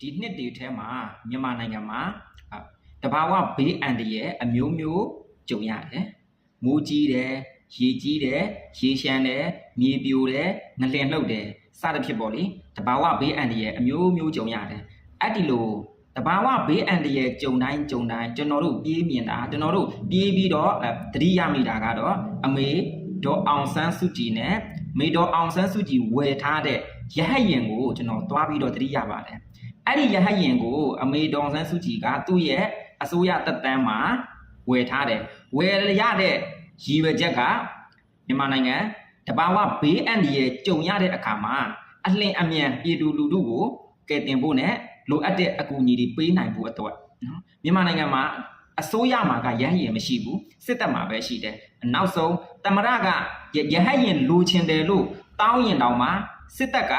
ဒီနှစ်တွေထဲမှာမြန်မာနိုင်ငံမှာအာတဘာဝဘေးအန္တရာယ်အမျိုးမျိုးကြုံရတယ်။မိုးကြီးတယ်၊ရေကြီးတယ်၊ရေရှမ်းတယ်၊မြေပြိုတယ်၊ငလျင်လှုပ်တယ်စသဖြင့်ပေါ့လေတဘာဝဘေးအန္တရာယ်အမျိုးမျိုးကြုံရတယ်။အဲ့ဒီလိုတဘာဝဘေးအန္တရာယ်ကြုံတိုင်းကြုံတိုင်းကျွန်တော်တို့ပြေးမြင်တာကျွန်တော်တို့ပြေးပြီးတော့အဲသတိရမိတာကတော့အမေဒေါ်အောင်ဆန်းစုကြည်နဲ့မေဒေါ်အောင်ဆန်းစုကြည်ဝယ်ထားတဲ့ရဟတ်ရင်ကိုကျွန်တော်သွားပြီးတော့သတိရပါတယ်။ အဲ့ဒီရဟတ်ရင်ကို အမေဒေါ်အောင်ဆန်းစုကြည်ကသူ့ရဲ့အစိုးရတက်တန်းမှာဝယ်ထားတယ်။ဝယ်ရတဲ့ရည်ရွယ်ချက်ကမြန်မာနိုင်ငံတဘာဝဘေးအန္တရာယ်ကြုံရတဲ့အခါမှာအလင်းအမြန်ပြည်သူလူထုကိုကယ်တင်ဖို့နဲ့လိုအပ်တဲ့အကူအညီတွေပေးနိုင်ဖို့အတွက်နော်မြန်မာနိုင်ငံမှာအစိုးရမှာကရဟတ်ရင်မရှိဘူးစစ်တပ်မှာပဲရှိတယ်နောက်ဆုံးတမရကရရဟတ်ရင်လိုချင်တယ်လို့တောင်းရင်တောင်မှစစ်တပ်က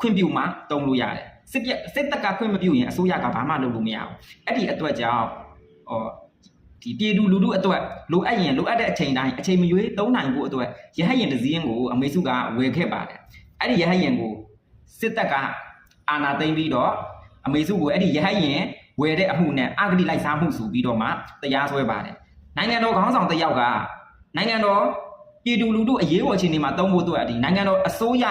ခွင့်ပြုမှတုံးလို့ရတယ် စစ်ပြစစ်တပ်ကခွင့်မပြုရင်အစိုးရကဘာမှလုပ်လို့မရဘူးအဲ့ဒီအတွက်ကြောင့်ဟောဒီပြည်သူလူထုအတွက်လိုအပ်ရင်လိုအပ်တဲ့အချိန်တိုင်းအချိန်မရွေးသုံးနိုင်ဖို့အတွက်ရဟတ်ရင်တစ်စည်းကိုအမေစုကဝယ်ခဲ့ပါတယ်အဲ့ဒီရဟတ်ရင်ကိုစစ်တပ်ကအာဏာသိမ်းပြီးတော့အမေစုကိုအဲ့ဒီရဟတ်ရင်ဝယ်တဲ့အမှုနဲ့အဂတိလိုက်စားမှုဆိုပြီးတော့မှတရားစွဲပါတယ်နိုင်ငံတော်ခေါင်းဆောင်တစ်ယောက်ကနိုင်ငံတော်ပြည်သူလူထုအရေးပေါ်အခြေအနေမှာတုံးဖို့အတွက်ဒီနိုင်ငံတော်အစိုးရ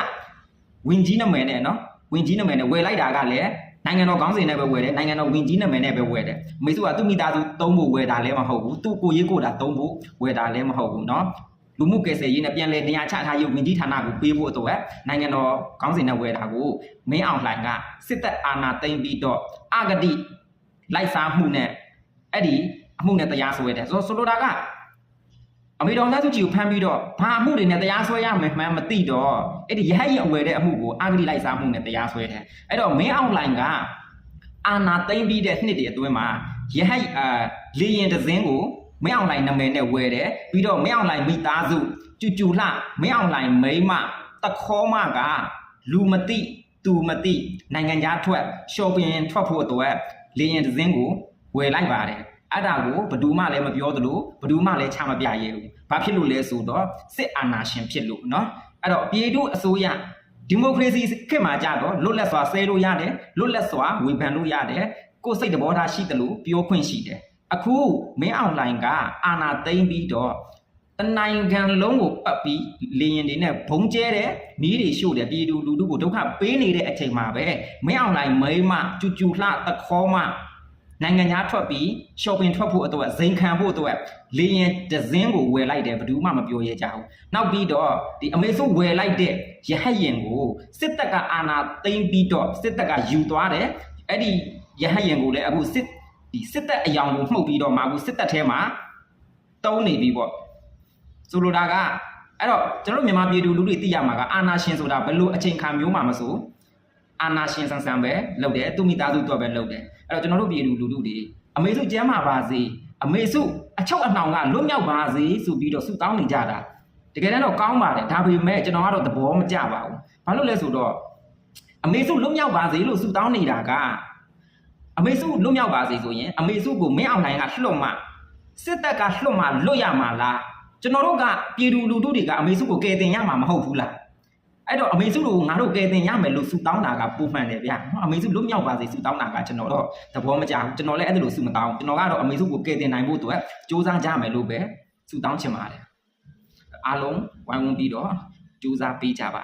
ဝင်ကြီးနာမည်နဲ့နော် ဝင်ကြီးနာမည်နဲ့ဝယ်လိုက်တာကလည်းနိုင်ငံတော်ခေါင်းစဉ်နဲ့ပဲဝယ်တယ်နိုင်ငံတော်ဝင်ကြီးနာမည်နဲ့ပဲဝယ်တယ်အမေစုကသူ့မိသားစုတုံးဖို့ဝယ်တာလည်းမဟုတ်ဘူးသူ့ကိုရေးကိုတာတုံးဖို့ဝယ်တာလည်းမဟုတ်ဘူးနော်လူမှုကယ်ဆယ်ရေးနဲ့ပြန်လည်နေရာချထားရေးဝင်ကြီးဌာနကိုပေးဖို့အတွက်နိုင်ငံတော်ခေါင်းစဉ်နဲ့ဝယ်တာကိုမင်းအောင်လှိုင်ကစစ်တပ်အာဏာသိမ်းပြီးတော့အဂတိလိုက်စားမှုနဲ့အဲ့ဒီအမှုနဲ့တရားစွဲတယ်ဆိုဆိုလိုတာက အမေတော်သားစုကြည်ကိုဖမ်းပြီးတော့ဘာအမှုတွေနဲ့တရားစွဲရမယ်မှန်းမသိတော့အဲ့ဒီရဟတ်ရအဝယ်တဲ့အမှုကိုအဂတိလိုက်စားမှုနဲ့တရားစွဲတယ်အဲ့တော့မင်းအောင်လှိုင်ကအာဏာသိမ်းပြီးတဲ့နှစ်တည်းအတွင်းမှာရဟတ်အာလေရင်တစ်စင်းကိုမင်းအောင်လှိုင်နာမည်နဲ့ဝယ်တယ်ပြီးတော့မင်းအောင်လှိုင်မိသားစုကျူကျူလှမင်းအောင်လှိုင်မိန်းမတခေါမကလူမသိသူမသိနိုင်ငံခြားထွက်ရှော့ပင်ထွက်ဖို့အတွက်လေရင်တစ်စင်းကိုဝယ်လိုက်ပါတယ် အဲ့ဒါကိုဘယ်သူမှလည်းမပြောသလိုဘယ်သူမှလည်းချမပြရဲဘူး။ဘာဖြစ်လို့လဲဆိုတော့စစ်အာဏာရှင်ဖြစ်လို့เนาะအဲ့တော့ပြည်သူအစိုးရဒီမိုကရေစီခေတ်မှာကြတော့လွတ်လပ်စွာဆဲလို့ရတယ်လွတ်လပ်စွာဝေဖန်လို့ရတယ်ကိုယ်စိတ်တဘောထားရှိတယ်လို့ပြောခွင့်ရှိတယ်အခုမင်းအောင်လှိုင်ကအာဏာသိမ်းပြီးတော့တနိုင်ငံလုံးကိုပတ်ပြီးလေရင်တွေနဲ့ဘုံကျဲတယ်မီးတွေရှို့တယ်ပြည်သူလူထုကိုဒုက္ခပေးနေတဲ့အချိန်မှာပဲမင်းအောင်လှိုင်မိမကျူကျူလှတခေါမ နိုင်ငံသားထွက်ပြီး shopping ထွက်ဖို့အတွက်ဇိမ်ခံဖို့အတွက်လေရင်ဒဇင်းကိုဝယ်လိုက်တယ်ဘယ်သူမှမပြောရဲကြဘူးနောက်ပြီးတော့ဒီအမေစုဝယ်လိုက်တဲ့ရဟတ်ရင်ကိုစစ်တပ်ကအာဏာသိမ်းပြီးတော့စစ်တပ်ကယူသွားတယ်အဲ့ဒီရဟတ်ရင်ကိုလည်းအခုစစ်ဒီစစ်တပ်အယောင်ကိုမှုတ်ပြီးတော့မှအခုစစ်တပ်ထဲမှာတုံးနေပြီပေါ့ဆိုလိုတာကအဲ့တော့ကျွန်တော်တို့မြန်မာပြည်သူလူတွေသိရမှာကအာဏာရှင်ဆိုတာဘယ်လိုအချိန်ခါမျိုးမှမဆို အာဏာရှင်ဆန်ဆန်ပဲလုပ်တယ်သူမိသားစုတော့ပဲလုပ်တယ်အဲ့တော့ကျွန်တော်တို့ပြည်သူလူထုတွေအမေစုကျမ်းမာပါစေအမေစုအချုပ်အနှောင်ကလွတ်မြောက်ပါစေဆိုပြီးတော့ဆုတောင်းနေကြတာတကယ်တော့ကောင်းပါတယ်ဒါပေမဲ့ကျွန်တော်ကတော့သဘောမကျပါဘူးဘာလို့လဲဆိုတော့အမေစုလွတ်မြောက်ပါစေလို့ဆုတောင်းနေတာကအမေစုလွတ်မြောက်ပါစေဆိုရင်အမေစုကိုမင်းအောင်နိုင်ကလွတ်မှစစ်တပ်ကလွတ်မှလွတ်ရမှာလားကျွန်တော်တို့ကပြည်သူလူထုတွေကအမေစုကိုကယ်တင်ရမှာမဟုတ်ဘူးလား အဲ့တော့အမေစုတို့ငါတို့ကယ်တင်ရမယ်လို့ဆုတောင်းတာကပုံမှန်တယ်ဗျာနော်အမေစုလွတ်မြောက်ပါစေဆုတောင်းတာကကျွန်တော်တော့သဘောမကျဘူးကျွန်တော်လည်းအဲ့ဒါလို့ဆုမတောင်းကျွန်တော်ကတော့အမေစုကိုကယ်တင်နိုင်ဖို့အတွက်စူးစမ်းကြမယ်လို့ပဲဆုတောင်းချင်ပါတယ်အားလုံးဝိုင်းဝန်းပြီးတော့စူးစမ်းပေးကြပါ